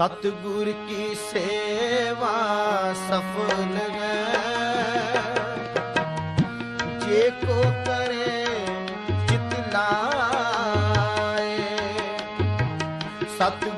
ਸਤਗੁਰ ਕੀ ਸੇਵਾ ਸਫਲ ਹੈ। ਜੇ ਕੋ ਕਰੇ ਚਿਤ ਲਾਏ। ਸਤਗੁਰ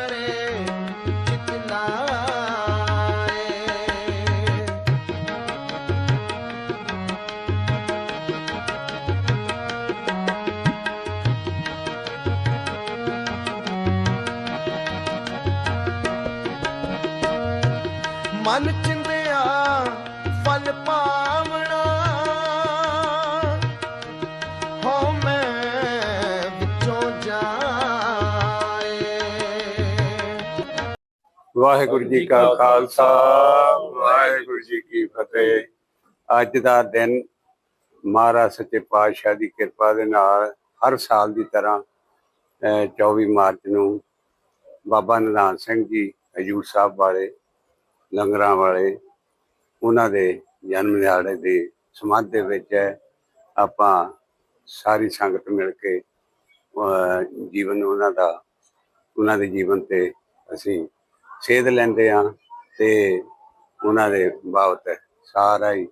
ਮਨ ਚਿੰਦਿਆ, ਫਲ ਪਾਵਣਾ। ਹੋ ਮੈਂ ਵਿੱਚੋਂ ਜਾਏ। ਵਾਹਿਗੁਰੂ ਜੀ ਕਾ ਖਾਲਸਾ, ਵਾਹਿਗੁਰੂ ਜੀ ਕੀ ਫਤਿਹ। ਅੱਜ ਦਾ ਦਿਨ ਮਹਾਰਾਜ ਸੱਚੇ ਪਾਤਸ਼ਾਹ ਦੀ ਕਿਰਪਾ ਦੇ ਨਾਲ ਹਰ ਸਾਲ ਦੀ ਤਰ੍ਹਾਂ, ਅਹ 24 ਮਾਰਚ ਨੂੰ ਬਾਬਾ ਨਿਧਾਨ ਸਿੰਘ ਜੀ, ਹਜੂਰ ਸਾਹਿਬ ਵਾਲੇ ਲੰਗਰਾਂ ਵਾਲੇ, ਉਹਨਾਂ ਦੇ ਜਨਮ ਦਿਹਾੜੇ ਦੇ ਸਮਾਧ ਦੇ ਵਿੱਚ ਹੈ ਆਪਾਂ ਸਾਰੀ ਸੰਗਤ ਮਿਲ ਕੇ ਜੀਵਨ ਉਹਨਾਂ ਦਾ, ਉਹਨਾਂ ਦੇ ਜੀਵਨ ਤੇ ਅਸੀਂ ਸੇਧ ਲੈਂਦੇ ਆ ਤੇ ਉਹਨਾਂ ਦੇ ਬਾਬਤ ਸਾਰਾ ਹੀ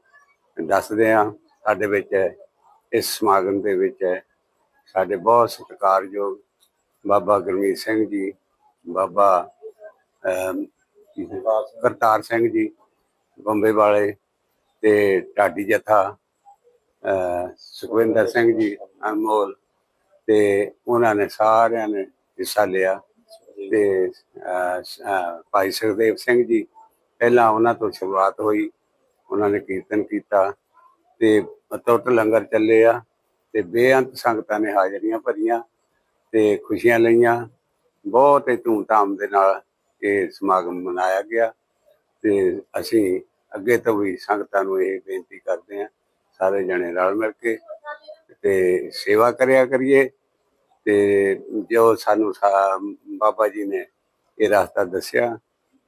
ਦੱਸਦੇ ਆ ਸਾਡੇ ਵਿੱਚ, ਇਸ ਸਮਾਗਮ ਦੇ ਵਿੱਚ ਸਾਡੇ ਬਹੁਤ ਸਤਿਕਾਰਯੋਗ ਬਾਬਾ ਗੁਰਮੀਤ ਸਿੰਘ ਜੀ, ਬਾਬਾ ਅਮ, ਕਰਤਾਰ ਸਿੰਘ ਜੀ ਬੰਬੇ ਵਾਲੇ ਤੇ ਢਾਡੀ ਜਥਾ ਅਹ, ਸੁਖਵਿੰਦਰ ਸਿੰਘ ਜੀ ਅਨਮੋਲ ਤੇ ਉਹਨਾਂ ਨੇ ਸਾਰਿਆਂ ਨੇ ਹਿੱਸਾ ਲਿਆ ਤੇ ਭਾਈ ਸੁਖਦੇਵ ਸਿੰਘ ਜੀ ਪਹਿਲਾਂ ਉਹਨਾਂ ਤੋਂ ਸ਼ੁਰੂਆਤ ਹੋਈ ਉਹਨਾਂ ਨੇ ਕੀਰਤਨ ਕੀਤਾ ਤੇ ਅਤੁੱਟ ਲੰਗਰ ਚੱਲੇ ਆ ਤੇ ਬੇਅੰਤ ਸੰਗਤਾਂ ਨੇ ਹਾਜ਼ਰੀਆਂ ਭਰੀਆਂ ਤੇ ਖੁਸ਼ੀਆਂ ਲਈਆਂ। ਬਹੁਤ ਹੀ ਧੂਮ ਧਾਮ ਦੇ ਨਾਲ ਇਹ ਸਮਾਗਮ ਮਨਾਇਆ ਗਿਆ ਤੇ ਅਸੀਂ ਅੱਗੇ ਤੋਂ ਵੀ ਸੰਗਤਾਂ ਨੂੰ ਇਹ ਬੇਨਤੀ ਕਰਦੇ ਹਾਂ, ਸਾਰੇ ਜਣੇ ਰਲ ਮਿਲ ਕੇ ਤੇ ਸੇਵਾ ਕਰਿਆ ਕਰੀਏ ਤੇ ਜੋ ਸਾਨੂੰ ਸਾ- ਬਾਬਾ ਜੀ ਨੇ ਇਹ ਰਸਤਾ ਦੱਸਿਆ,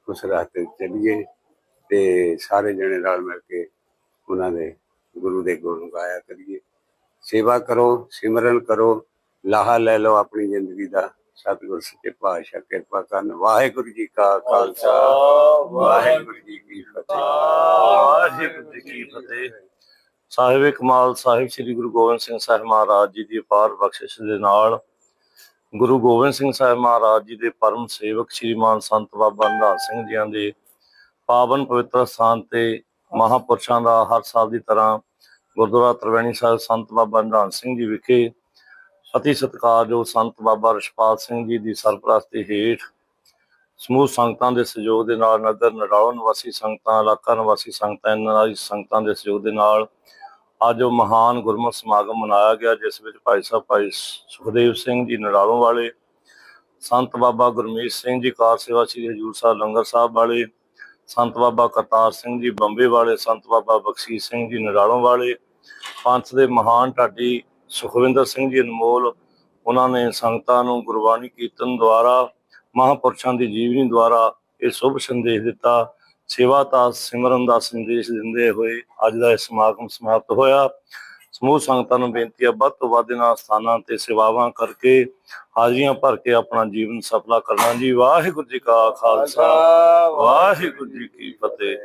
ਉਸ ਰਸਤੇ ਚੱਲੀਏ ਤੇ ਸਾਰੇ ਜਣੇ ਰਲ ਮਿਲ ਕੇ ਉਹਨਾਂ ਦੇ ਗੁਰੂ ਦੇ ਗੁਣ ਗਾਇਆ ਕਰੀਏ। ਸੇਵਾ ਕਰੋ, ਸਿਮਰਨ ਕਰੋ, ਲਾਹਾ ਲੈ ਲਓ ਆਪਣੀ ਜ਼ਿੰਦਗੀ ਦਾ। ਸਤਿਗੁਰ ਸੱਚੇ ਪਾਤਸ਼ਾਹ, ਕਿਰਪਾ ਕਰਨ। ਵਾਹਿਗੁਰੂ ਜੀ ਕਾ ਖਾਲਸਾ। ਵਾਹਿਗੁਰੂ ਜੀ ਕੀ ਫਤਿਹ। ਵਾਹਿਗੁਰੂ ਜੀ ਕੀ ਫਤਿਹ। ਸਾਹਿਬ ਕਮਾਲ ਸਾਹਿਬ, ਸ੍ਰੀ ਗੁਰੂ ਗੋਬਿੰਦ ਸਿੰਘ ਸਾਹਿਬ ਮਹਾਰਾਜ ਜੀ ਦੀ ਅਪਾਰ ਬਖਸ਼ਿਸ਼ ਦੇ ਨਾਲ, ਗੁਰੂ ਗੋਬਿੰਦ ਸਿੰਘ ਸਾਹਿਬ ਮਹਾਰਾਜ ਜੀ ਦੇ ਪਰਮ ਸੇਵਕ ਸ੍ਰੀਮਾਨ ਸੰਤ ਬਾਬਾ ਨਿਧਾਨ ਸਿੰਘ ਜੀਆਂ ਦੇ ਪਾਵਨ ਪਵਿੱਤਰ ਸਥਾਨ ਤੇ ਮਹਾਪੁਰਸ਼ਾਂ ਦਾ ਹਰ ਸਾਲ ਦੀ ਤਰ੍ਹਾਂ ਗੁਰਦੁਆਰਾ ਤਰਵੈਣੀ ਸਾਹਿਬ ਸੰਤ ਬਾਬਾ ਨਿਧਾਨ ਸਿੰਘ ਜੀ ਵਿਖੇ ਅਤੀ ਸਤਿਕਾਰਯੋਗ ਸੰਤ ਬਾਬਾ ਰਸ਼ਪਾਲ ਸਿੰਘ ਜੀ ਦੀ ਸਰਪ੍ਰਸਤੀ ਹੇਠ ਸਮੂਹ ਸੰਗਤਾਂ ਦੇ ਸਹਿਯੋਗ ਦੇ ਨਾਲ ਨਗਰ ਨਰਾਉਣ ਨਿਵਾਸੀ ਸੰਗਤਾਂ, ਇਲਾਕਾ ਨਿਵਾਸੀ ਸੰਗਤਾਂ, ਇਹਨਾਂ ਦੀ ਸੰਗਤਾਂ ਦੇ ਸਹਿਯੋਗ ਦੇ ਨਾਲ ਅੱਜ ਉਹ ਮਹਾਨ ਗੁਰਮਤਿ ਸਮਾਗਮ ਮਨਾਇਆ ਗਿਆ, ਜਿਸ ਵਿੱਚ ਭਾਈ ਸਾਹਿਬ ਭਾਈ ਸੁਖਦੇਵ ਸਿੰਘ ਜੀ ਨਰਾਲੋਂ ਵਾਲੇ, ਸੰਤ ਬਾਬਾ ਗੁਰਮੀਤ ਸਿੰਘ ਜੀ ਕਾਰ ਸੇਵਾ ਸ੍ਰੀ ਹਜੂਰ ਸਾਹਿਬ ਲੰਗਰ ਸਾਹਿਬ ਵਾਲੇ, ਸੰਤ ਬਾਬਾ ਕਰਤਾਰ ਸਿੰਘ ਜੀ ਬੰਬੇ ਵਾਲੇ, ਸੰਤ ਬਾਬਾ ਬਖਸ਼ੀਸ਼ ਸਿੰਘ ਜੀ ਨਰਾਲੋਂ ਵਾਲੇ, ਪੰਥ ਦੇ ਮਹਾਨ ਢਾਡੀ ਸੁਖਵਿੰਦਰ ਸਿੰਘ ਜੀ ਅਨਮੋਲ ਉਹਨਾਂ ਨੇ ਸੰਗਤਾਂ ਨੂੰ ਗੁਰਬਾਣੀ ਕੀਰਤਨ ਦੁਆਰਾ ਮਹਾਪੁਰਸ਼ਾਂ ਦੀ ਜੀਵਨੀ ਦੁਆਰਾ ਇਹ ਸ਼ੁਭ ਸੰਦੇਸ਼ ਦਿੱਤਾ। ਸੇਵਾ ਦਾ ਸਿਮਰਨ ਦਾ ਸੰਦੇਸ਼ ਦਿੰਦੇ ਹੋਏ ਅੱਜ ਦਾ ਇਹ ਸਮਾਗਮ ਸਮਾਪਤ ਹੋਇਆ। ਸਮੂਹ ਸੰਗਤਾਂ ਨੂੰ ਬੇਨਤੀ ਹੈ ਵੱਧ ਤੋਂ ਵੱਧ ਇਹਨਾਂ ਸਥਾਨਾਂ ਤੇ ਸੇਵਾਵਾਂ ਕਰਕੇ ਹਾਜ਼ਰੀਆਂ ਭਰ ਕੇ ਆਪਣਾ ਜੀਵਨ ਸਫਲਾ ਕਰਨਾ ਜੀ। ਵਾਹਿਗੁਰੂ ਜੀ ਕਾ ਖਾਲਸਾ ਵਾਹਿਗੁਰੂ ਜੀ ਕੀ ਫਤਿਹ।